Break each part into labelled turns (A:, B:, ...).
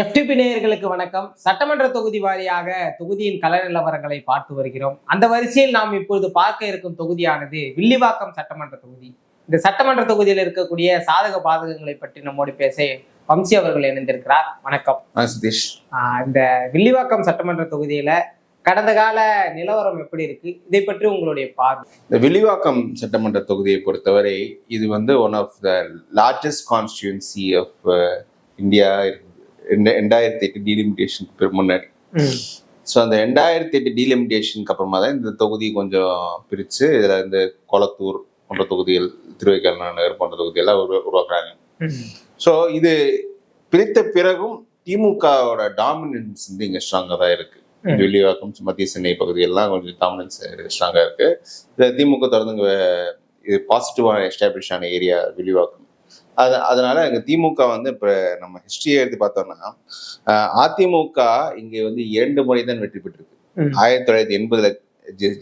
A: FTP நேயர்களுக்கு வணக்கம். சட்டமன்ற தொகுதி வாரியாக தொகுதியின் கள நிலவரங்களை பார்த்து வருகிறோம். அந்த வரிசையில் நாம் இப்பொழுது பார்க்க இருக்கும் தொகுதியானது வில்லிவாக்கம் சட்டமன்ற தொகுதி. இந்த சட்டமன்ற தொகுதியில் இருக்கக்கூடிய சாதக பாதகங்களை பற்றி நம்மோடு பேச வம்சி அவர்கள் இணைந்திருக்கிறார். வணக்கம்.
B: சதீஷ்.
A: இந்த வில்லிவாக்கம் சட்டமன்ற தொகுதியில கடந்த கால நிலவரம் எப்படி இருக்கு? இதை பற்றி உங்களுடைய பார்வை.
B: இந்த வில்லிவாக்கம் சட்டமன்ற தொகுதியை பொறுத்தவரை இது வந்து one of the largest constituency of India ரெண்டாயிரத்தி எட்டு டீலிமிட்டேஷனுக்கு முன்னாடி. ஸோ அந்த ரெண்டாயிரத்தி எட்டு டீலிமிட்டேஷனுக்கு அப்புறமா தான் இந்த தொகுதி கொஞ்சம் பிரித்து இதில் இந்த கொளத்தூர் போன்ற தொகுதிகள் திருவைக்கால் நகர் போன்ற தொகுதியெல்லாம் உரு உருவாக்குறாங்க. ஸோ இது பிரித்த பிறகும் திமுகவோட டாமினன்ஸ் வந்து இங்கே ஸ்ட்ராங்காக தான் இருக்கு.
A: ம்.
B: வில்லிவாக்கம் மத்திய சென்னை பகுதியெல்லாம் கொஞ்சம் டாமினன்ஸ் ஸ்ட்ராங்காக இருக்கு. இந்த திமுக தொடர்ந்து இது பாசிட்டிவான எஸ்டாப்ளிஷ் ஆன ஏரியா வில்லிவாக்கம் அது அதனால இங்க திமுக வந்து இப்போ நம்ம ஹிஸ்டரியை எடுத்து பார்த்தோம்னா அஹ், அதிமுக இங்கே வந்து இரண்டு முறை தான் வெற்றி பெற்றிருக்கு. ஆயிரத்தி தொள்ளாயிரத்தி எண்பதுல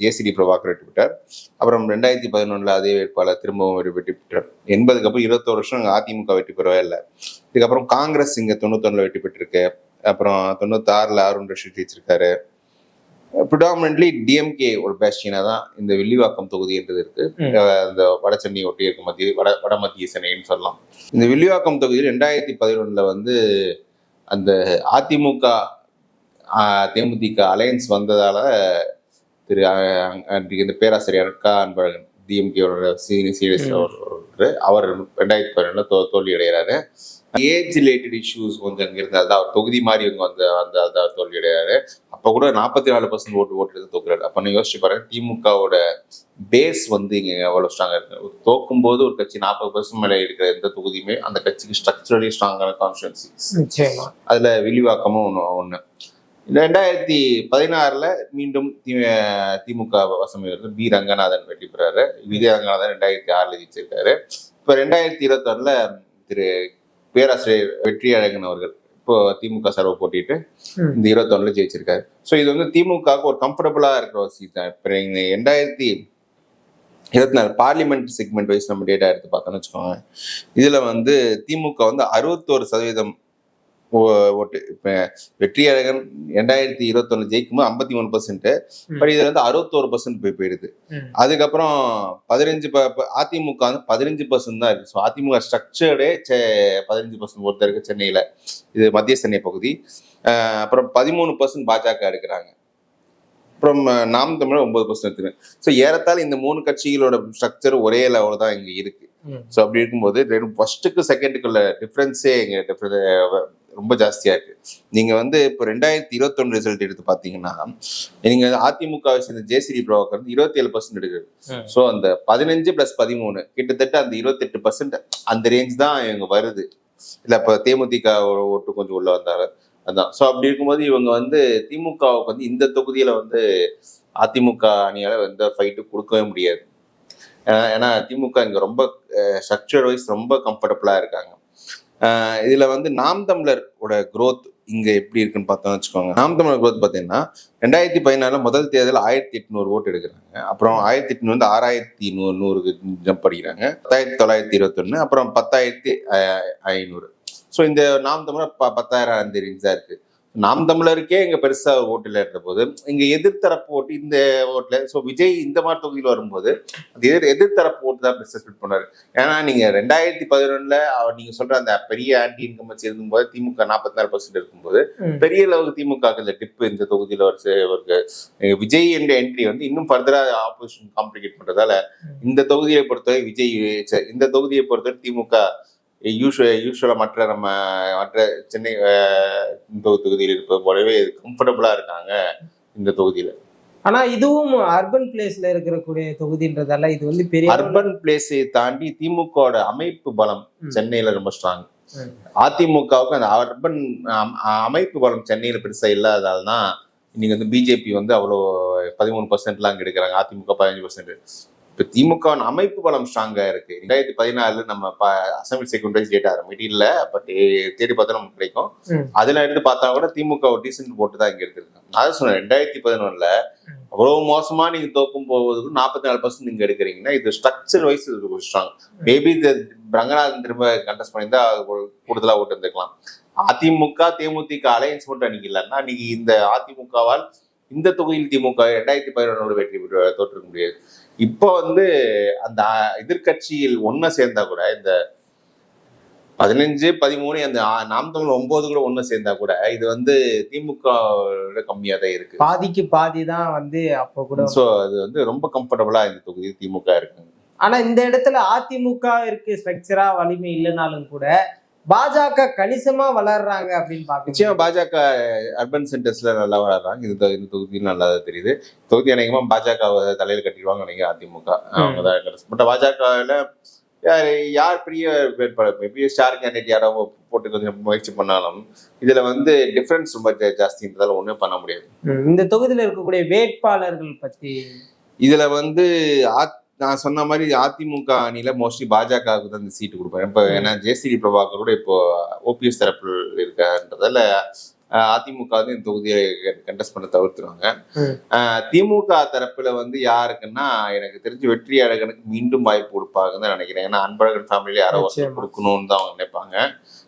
B: ஜேசிடி பிரபாகர் வெற்றி பெற்றார். அப்புறம் ரெண்டாயிரத்தி பதினொன்னுல அதே வேட்பாளர் திரும்பவும் வெற்றி வெற்றி பெற்றார். எண்பதுக்கு அப்புறம் இருபத்தோரு வருஷம் அதிமுக வெற்றி பெறவே இல்லை. இதுக்கப்புறம் காங்கிரஸ் இங்க தொண்ணூத்தொன்னுல வெற்றி பெற்றிருக்கு. அப்புறம் தொண்ணூத்தாறுல அருண் ரஷீத் ஜெயிச்சிருக்காரு. ப்ரிடாமினன்ட்லி டிஎம்கே ஒரு பேஸ்டினா தான் இந்த வில்லிவாக்கம் தொகுதின்றது இருக்கு
A: ம்.
B: அஹ் இந்த வட சென்னை ஒட்டி இருக்க மத்திய வட வட மத்திய சென்னைன்னு சொல்லலாம் இந்த வில்லிவாக்கம் தொகுதியில் ரெண்டாயிரத்தி பதினொன்னுல வந்து அந்த அதிமுக தேமுதிக அலையன்ஸ் வந்ததால திரு இந்த பேராசிரியர் க அன்பழகன் டிஎம்கேவோட சீனியர் சீரியஸ்
A: ம்.
B: அவர் ரெண்டாயிரத்தி பதினொன்னுல தோ தோல்வி அடைகிறாரு ஏஜ் ரிலேட்டட் இஷ்யூஸ் கொஞ்சம் அங்க இருந்தால் தான் அவர் தொகுதி மாதிரி இவங்க வந்து அந்த அவர் தோல்வி அடைகிறாரு அப்ப கூட நாற்பத்தி நாலு பர்சன்ட் ஓட்டு ஓட்டு எடுத்து தோக்குறாரு. அப்ப நீங்க யோசிச்சு பாருங்க திமுகவோட பேஸ் வந்து இங்க எவ்வளவு ஸ்ட்ராங்கா இருக்கு? தோக்கும் போது ஒரு கட்சி நாற்பது பர்சன்ட் மேல இருக்கிற எந்த தொகுதியுமே அந்த கட்சிக்கு ஸ்ட்ரக்சரலி ஸ்ட்ராங்கான கான்ஸ்டுவன்சி அதுல விரிவாக்கமும் ஒன்று ஒன்று ரெண்டாயிரத்தி பதினாறுல மீண்டும் தி திமுக வசம் பி. ரங்கநாதன் வெற்றி பெறாரு. விஜய் ரங்கநாதன் ரெண்டாயிரத்தி ஆறுல ஜெயிச்சிருக்காரு. இப்போ ரெண்டாயிரத்தி இருபத்தொன்னுல திரு பேராசிரியர் வெற்றி அழகன் அவர்கள் இப்போ திமுக சார்பை போட்டிட்டு. இந்த இருபத்தொன்னுல ஜெயிச்சிருக்காரு. ஸோ இது வந்து திமுகவுக்கு ஒரு கம்ஃபர்டபுளா இருக்கிற ஒரு சீட் தான். இப்போ ரெண்டாயிரத்தி இருபத்தி நாலு பார்லிமெண்ட் செக்மெண்ட் வைஸ் நம்ம டேட்டா எடுத்து பார்த்தோம்னு வச்சுக்கோங்க. இதுல வந்து திமுக வந்து அறுபத்தோரு சதவீதம் ஓட்டு. இப்போ வெற்றி அழகன் ரெண்டாயிரத்தி இருபத்தொன்னு ஜெயிக்கும்போது ஐம்பத்தி மூணு பர்சன்ட். பட் இதுல வந்து அறுபத்தோரு பர்சன்ட் போய் போயிடுது. அதுக்கப்புறம் பதினஞ்சு அதிமுக வந்து பதினஞ்சு பர்சன்ட் தான் இருக்கு. ஸோ அதிமுக ஸ்ட்ரக்சர்டே பதினஞ்சு பர்சன்ட் ஒருத்தர் இருக்கு சென்னையில. இது மத்திய சென்னை பகுதி. அப்புறம் பதிமூணு பர்சன்ட் பாஜக இருக்கிறாங்க அப்புறம் நாம் தமிழர் ஒன்பது பர்சன்ட் இருக்கு ஸோ ஏறத்தாழ இந்த மூணு கட்சிகளோட ஸ்ட்ரக்சர் ஒரே லெவல் தான் இங்க இருக்கு. ஸோ அப்படி இருக்கும்போது ரெண்டு ஃபர்ஸ்ட்டுக்கு செகண்டுக்குள்ள டிஃப்ரென்ஸே எங்க difference ரொம்ப ஜாஸ்தியா இருக்கு. நீங்க வந்து இப்போ ரெண்டாயிரத்தி இருபத்தொன்னு ரிசல்ட் எடுத்து பாத்தீங்கன்னா நீங்க அதிமுக சேர்ந்த ஜேசிடி பிரபாகர் வந்து இருபத்தி ஏழு பர்சன்ட் எடுக்குது. ஸோ அந்த பதினஞ்சு பிளஸ் பதிமூணு கிட்டத்தட்ட அந்த இருபத்தெட்டு பர்சன்ட் அந்த ரேஞ்ச் தான் இவங்க வருது. இல்ல இப்ப தேமுதிக ஓட்டு கொஞ்சம் உள்ள வந்தாங்க. அதான். ஸோ அப்படி இருக்கும்போது இவங்க வந்து திமுகவுக்கு வந்து இந்த தொகுதியில வந்து அதிமுக அணியால எந்த ஃபைட்டு கொடுக்கவே முடியாது. ஏன்னா- திமுக இங்க ரொம்ப ஸ்ட்ரக்சர் வைஸ் ரொம்ப கம்ஃபர்டபுளா இருக்காங்க. இதில் வந்து நாம் தமிழரோட குரோத் இங்கே எப்படி இருக்குன்னு பார்த்தோம்னு வச்சுக்கோங்க. நாம் தமிழர் growth பார்த்தீங்கன்னா ரெண்டாயிரத்தி பதினாலுல முதல் தேர்தல் ஆயிரத்தி எட்நூறு ஓட்டு எடுக்கிறாங்க. அப்புறம் ஆயிரத்தி எட்நூறு வந்து ஆறாயிரத்தி நூறு நூறுக்கு ஜம்ப் அடிக்கிறாங்க. பத்தாயிரத்தி தொள்ளாயிரத்தி இருபத்தொன்னு அப்புறம் பத்தாயிரத்தி ஐ- ஐநூறு. ஸோ இந்த நாம் தமிழர் ப பத்தாயிரம் அந்த ரேஞ்ச் தான் நாம் தமிழருக்கே இங்க பெருசா ஓட்டுல இருந்த போது இங்க எதிர்த்தரப்பு ஓட்டு இந்த ஓட்டுல ஸோ விஜய் இந்த மாதிரி தொகுதியில் வரும்போது அது எதிர் எதிர்த்தரப்பு ஓட்டு தான் பெருசா ஸ்பிட் பண்ணாரு ஏன்னா நீங்க ரெண்டாயிரத்தி பதினொன்னுல அவர் நீங்க சொல்ற அந்த பெரிய ஆன்டி இன்கம் வச்சு இருக்கும்போது திமுக நாற்பத்தி நாலு பர்சன்ட் இருக்கும்போது. பெரிய அளவுக்கு திமுக இந்த டிப்பு இந்த தொகுதியில சி- அஹ் விஜய் என்ற என்ட்ரி வந்து இன்னும் ஃபர்தரா ஆப்போசிஷன் காம்ப்ளிகேட் பண்றதால. இந்த தொகுதியை பொறுத்தவரை விஜய் இந்த தொகுதியை பொறுத்தவரை திமுக யூஸ்வல் யூஸ்வலா மற்ற நம்ம மற்ற சென்னை தொகுதியில் இருப்பது போலவே கம்ஃபர்டபுளா இருக்காங்க இந்த தொகுதியில
A: ஆனா இதுவும் அர்பன் பிளேஸ்ல இருக்கக்கூடிய தொகுதின்றதால இது வந்து பெரிய
B: அர்பன் பிளேஸை தாண்டி திமுகவோட அமைப்பு பலம். சென்னையில ரொம்ப ஸ்ட்ராங். அதிமுகவுக்கு அந்த அர்பன் அம்- அமைப்பு பலம் சென்னையில பெருசா இல்லாததால தான் இன்னைக்கு வந்து பிஜேபி வந்து அவ்வளோ பதிமூணு பர்சன்ட்லாம் அங்க எடுக்கிறாங்க அதிமுக பதினஞ்சு பர்சன்ட் இப்போ திமுக அமைப்பு பலம் ஸ்ட்ராங்கா இருக்கு. ரெண்டாயிரத்தி பதினாலு நம்ம அசம்பிளி செகண்ட் டேட்டா மீட்டிங்ல பட் தேடி பார்த்தா நமக்கு கிடைக்கும். அதுல எடுத்து பார்த்தா கூட திமுக ஒரு டீசென்ட் போட்டு தான் இங்க எடுத்திருக்காங்க. நான் தான் சொன்னேன் ரெண்டாயிரத்தி பதினொன்னுல அவ்வளவு மோசமா நீங்க தோக்கும் போவதுக்கு நாற்பத்தி நாலு பர்சன்ட் நீங்க எடுக்கிறீங்கன்னா இது ஸ்ட்ரக்சர் வைஸ் இது ஸ்ட்ராங் மேபி இது ரங்கநாதன் திரும்ப கண்டஸ்ட் பண்ணியிருந்தா அது ஒரு கூடுதலா ஓட்டு இருந்திருக்கலாம் அதிமுக தேமுதிக அலையன்ஸ் மட்டும் அன்னைக்கு இல்லைன்னா அன்னைக்கு இந்த அதிமுகவால் இந்த தொகுதியில் திமுக ரெண்டாயிரத்தி பதினொன்னோட வெற்றி பெற்று தோற்றிருக்க முடியாது. இப்போ வந்து அந்த எதிர்க்கட்சியில் ஒன்றை சேர்ந்தா கூட இந்த பதினஞ்சு பதிமூணு அந்த நாம் தமிழ் ஒன்பது கூட ஒன்று சேர்ந்தா கூட இது வந்து திமுக கம்மியாக தான் இருக்கு.
A: பாதிக்கு பாதி தான் வந்து அப்போ கூட
B: ஸோ அது வந்து ரொம்ப கம்ஃபர்டபுளா இந்த தொகுதி திமுக இருக்கு
A: ஆனா இந்த இடத்துல அதிமுக இருக்கு ஸ்ட்ரக்சரா வலிமை இல்லைனாலும் கூட பாஜக கணிசமா வளர்றாங்க அப்படின்னு
B: நிச்சயமா
A: பாக்க
B: பாஜக அர்பன் சென்டர்ஸ்ல நல்லா வளர்றாங்க. இந்த தொ- இந்த தொகுதியில் நல்லா தெரியுது. தொகுதி அநேகமா பாஜக தலையில கட்டிடுவாங்க நினைக்கிறேன் அதிமுக. அவங்க தான் பட் பாஜகவில் யார் யார் பெரிய வேட்பாளர்? பெரிய ஸ்டார் கேண்டிடேட் யாரோ போட்டு கொஞ்சம் முயற்சி பண்ணாலும் இதுல வந்து டிஃபரன்ஸ் ரொம்ப ஜாஸ்தின்றதால ஒண்ணும் பண்ண முடியாது.
A: இந்த தொகுதியில இருக்கக்கூடிய வேட்பாளர்கள் பத்தி
B: இதுல வந்து நான் சொன்ன மாதிரி அதிமுக அணியில மோஸ்ட்லி பாஜகவுக்கு தான் இந்த சீட்டு கொடுப்பேன். இப்போ ஏன்னா ஜேசிடி பிரபாகர் கூட இப்போ ஓபிஎஸ் தரப்பில் இருக்கான்றதால அதிமுக வந்து இந்த தொகுதியை கண்டெஸ்ட் பண்ண தவிர்த்துருவாங்க. திமுக தரப்புல வந்து யாருக்குன்னா எனக்கு தெரிஞ்சு வெற்றி அழகனுக்கு மீண்டும் வாய்ப்பு கொடுப்பாங்கன்னு தான் நினைக்கிறேன். ஏன்னா அன்பழகன் ஃபேமிலியில யாரோ. கொடுக்கணும்னு தான் அவங்க நினைப்பாங்க.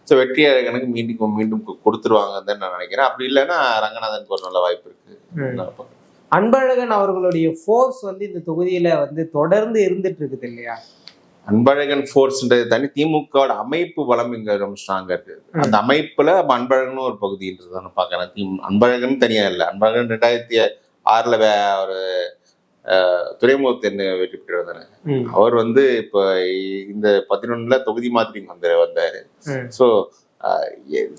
B: ஸோ வெற்றி அழகனுக்கு மீண்டும் மீண்டும் கொடுத்துருவாங்கன்னு தான் நான் நினைக்கிறேன். அப்படி இல்லைன்னா ரங்கநாதனுக்கு ஒரு நல்ல வாய்ப்பு இருக்கு.
A: அன்பழகன் அவர்களுடைய ஃபோர்ஸ் வந்து இந்த தொகுதியில வந்து தொடர்ந்து இருந்துட்டு இருக்குது இல்லையா?
B: அன்பழகன் ஃபோர்ஸ்ன்றது தனி திமுகவோட அமைப்பு பலம் இங்க ரொம்ப ஸ்ட்ராங்கா இருக்கு. அந்த அமைப்புல அன்பழகனும் ஒரு பகுதின்றது நான் பாக்குறேன் திமு அன்பழகன் தனியா இல்லை. அன்பழகன் ரெண்டாயிரத்தி ஆறுல வே ஒரு அஹ், துறைமுகத்தின் வெற்றி பெற்றவர் தானே. அவர் வந்து இப்போ இந்த பதினொன்னுல தொகுதி மாதிரி வந்து வந்தாரு. ஸோ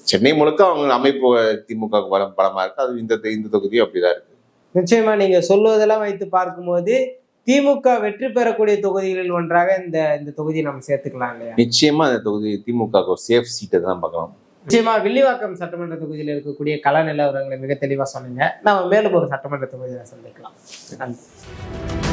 B: சென்னை முழுக்க அவங்க அமைப்பு திமுக பலம் பலமா இருக்கு. அது இந்த இந்த தொகுதியும் அப்படிதான் இருக்கு.
A: நிச்சயமா நீங்க சொல்வதெல்லாம் வைத்து பார்க்கும்போது திமுக வெற்றி பெறக்கூடிய தொகுதிகளில் ஒன்றாக இந்த இந்த தொகுதியை நம்ம சேர்த்துக்கலாம் இல்லையா?
B: நிச்சயமா அந்த தொகுதி திமுக சேஃப் சீட்டை தான் பார்க்கலாம்.
A: நிச்சயமா வில்லிவாக்கம் சட்டமன்ற தொகுதியில் இருக்கக்கூடிய கள நிலவரங்களை மிக தெளிவா சொன்னீங்க. நாம மேலும் ஒரு சட்டமன்ற தொகுதியில சந்திக்கலாம். நன்றி.